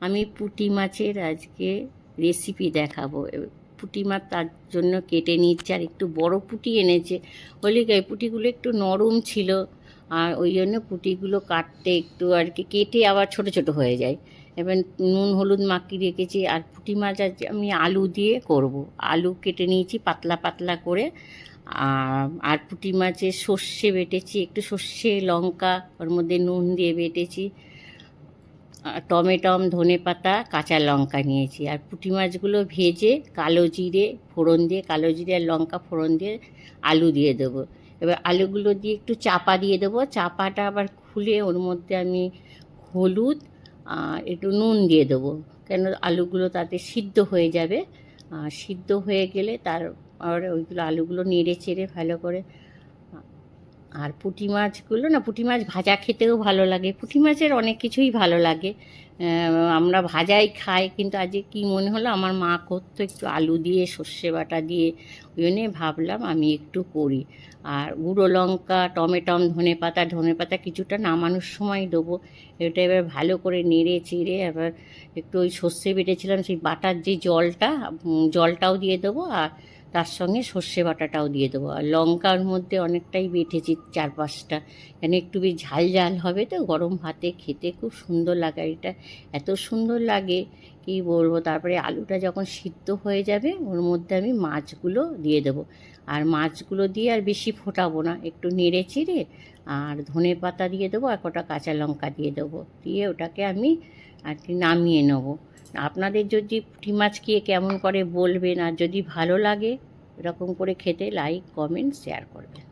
আমি পুঁটি মাছের আজকে রেসিপি দেখাবো। পুঁটি মাছ তার জন্য কেটে নিচ্ছে আর একটু বড় পুঁটি এনেছে। হলে কি পুঁটিগুলো একটু নরম ছিল, আর ওই জন্য পুঁটিগুলো কাটতে একটু আর কি, কেটে আবার ছোট ছোট হয়ে যায়। এবার নুন, হলুদ মাখিয়ে রেখেছি, আর পুঁটি মাছ আজ আমি আলু দিয়ে করব। আলু কেটে নিয়েছি পাতলা পাতলা করে আর পুঁটি মাছের সর্ষে বেটেছি, একটু সর্ষে, লঙ্কা, ওর মধ্যে নুন দিয়ে বেটেছি। টমেটম ধনে পাতা, কাঁচা লঙ্কা নিয়েছি। আর পুঁটি মাছগুলো ভেজে কালো জিরে ফোড়ন দিয়ে, কালো জিরে আর লঙ্কা ফোড়ন দিয়ে আলু দিয়ে দেবো। এবার আলুগুলো দিয়ে একটু চাপা দিয়ে দেবো। চাপাটা আবার খুলে ওর মধ্যে আমি হলুদ একটু নুন দিয়ে দেবো। কেন আলুগুলো তাতে সিদ্ধ হয়ে যাবে। সিদ্ধ হয়ে গেলে তার আর ওইগুলো আলুগুলো নেড়ে চেড়ে ভালো করে আর পুঁটি মাছগুলো না, পুঁটি মাছ ভাজা খেতেও ভালো লাগে। পুঁটি মাছের অনেক কিছুই ভালো লাগে। আমরা ভাজাই খাই, কিন্তু আজকে কি মনে হলো, আমার মা করতো একটু আলু দিয়ে, সর্ষে বাটা দিয়ে, ওই জন্যে ভাবলাম আমি একটু করি। আর গুঁড়ো লঙ্কা, টমেটম, ধনে পাতা ধনে পাতা কিছুটা নামানোর সময় দেবো। এটা এবার ভালো করে নেড়ে চেড়ে এবার একটু ওই সর্ষে বেটেছিলাম, সেই বাটার যে জলটা জলটাও দিয়ে দেবো। আর তার সঙ্গে সর্ষে বাটাটাও দিয়ে দেবো। আর লঙ্কার মধ্যে অনেকটাই বেটেছি চার পাঁচটা কেন একটু বেশ ঝাল ঝাল হবে তো, গরম ভাতে খেতে খুব সুন্দর লাগে। এটা এত সুন্দর লাগে, কি বলব? তারপরে আলুটা যখন সিদ্ধ হয়ে যাবে, ওর মধ্যে আমি মাছগুলো দিয়ে দেবো। আর মাছগুলো দিয়ে আর বেশি ফোটাবো না, একটু নেড়ে চিড়ে আর ধনে পাতা দিয়ে দেবো আর কটা কাঁচা লঙ্কা দিয়ে দেবো। দিয়ে ওটাকে আমি আর কি নামিয়ে নেব। আপনাদের যদি পুঁটি মাছ খেয়ে কেমন করে বলবেন আর যদি ভালো লাগে এরকম করে খেতে লাইক কমেন্ট শেয়ার করবেন।